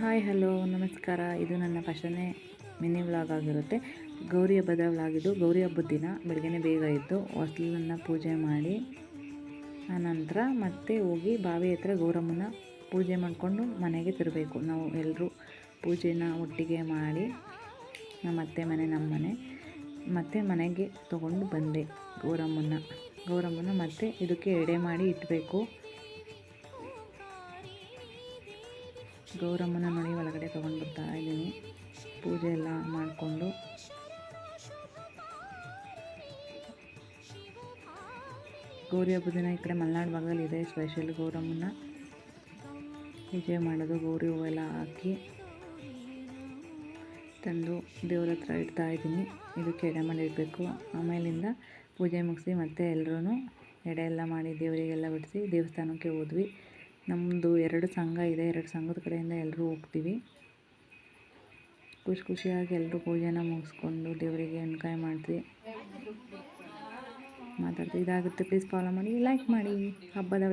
Hi, hello, ನಮಸ್ಕಾರ. ಇದು ನನ್ನ ಫಸ್ಟನೇ ಮಿನಿ ವ್ಲಾಗ್ ಆಗಿರುತ್ತೆ. ಗೌರಿ ಹಬ್ಬದ ವ್ಲಾಗ್ ಇದು. ಗೌರಿ ಹಬ್ಬದ ದಿನ ಬೆಳಗ್ಗೆ ಬೇಗ ಇದ್ದು ಹೊಸ್ಲನ್ನು ಪೂಜೆ ಮಾಡಿ, ಆನಂತರ ಮತ್ತೆ ಹೋಗಿ ಬಾವಿ ಹತ್ರ ಗೌರಮ್ಮನ ಪೂಜೆ ಮಾಡಿಕೊಂಡು ಮನೆಗೆ ತಿರಬೇಕು. ನಾವು ಎಲ್ಲರೂ ಪೂಜೆನ ಒಟ್ಟಿಗೆ ಮಾಡಿ, ನಮ್ಮ ಅತ್ತೆ ಮನೆ, ನಮ್ಮ ಮನೆ, ಮತ್ತೆ ಮನೆಗೆ ತಗೊಂಡು ಬಂದೆ ಗೌರಮ್ಮನ ಗೌರಮ್ಮನ ಮತ್ತೆ ಇದಕ್ಕೆ ಎಡೆ ಮಾಡಿ ಇಡಬೇಕು. ಗೌರಮ್ಮನ ಮನೆ ಒಳಗಡೆ ತೊಗೊಂಡು ಬರ್ತಾ ಇದ್ದೀನಿ. ಪೂಜೆ ಎಲ್ಲ ಮಾಡಿಕೊಂಡು. ಗೌರಿ ಹಬ್ಬದ ದಿನ ಈ ಕಡೆ ಮಲೆನಾಡು ಭಾಗದಲ್ಲಿ ಇದೆ. ಸ್ಪೆಷಲ್ ಗೌರಮ್ಮನ ಪೂಜೆ ಮಾಡೋದು, ಗೌರಿ ಹೂವೆಲ್ಲ ಹಾಕಿ ತಂದು ದೇವ್ರ ಹತ್ರ ಇಡ್ತಾ ಇದ್ದೀನಿ. ಇದಕ್ಕೆ ಎಡೆ ಮಾಡಿ ಇಡಬೇಕು. ಆಮೇಲಿಂದ ಪೂಜೆ ಮುಗಿಸಿ ಮತ್ತೆ ಎಲ್ಲರೂ ಎಡೆ ಎಲ್ಲ ಮಾಡಿ ದೇವರಿಗೆಲ್ಲ ಬಿಡಿಸಿ ದೇವಸ್ಥಾನಕ್ಕೆ ಹೋದ್ವಿ. ನಮ್ಮದು ಎರಡು ಸಂಘ ಇದೆ, ಎರಡು ಸಂಘದ ಕಡೆಯಿಂದ ಎಲ್ಲರೂ ಹೋಗ್ತೀವಿ. ಖುಷಿ ಖುಷಿಯಾಗಿ ಎಲ್ಲರೂ ಪೂಜೆನ ಮುಗಿಸ್ಕೊಂಡು ದೇವರಿಗೆ ಎಣ್ಕಾಯಿ ಮಾಡ್ತೀವಿ. ಮಾತಾಡ್ತೀವಿ. ಇದಾಗುತ್ತೆ. ಪ್ಲೀಸ್ ಫಾಲೋ ಮಾಡಿ ಲೈಕ್ ಮಾಡಿ. ಹಬ್ಬದ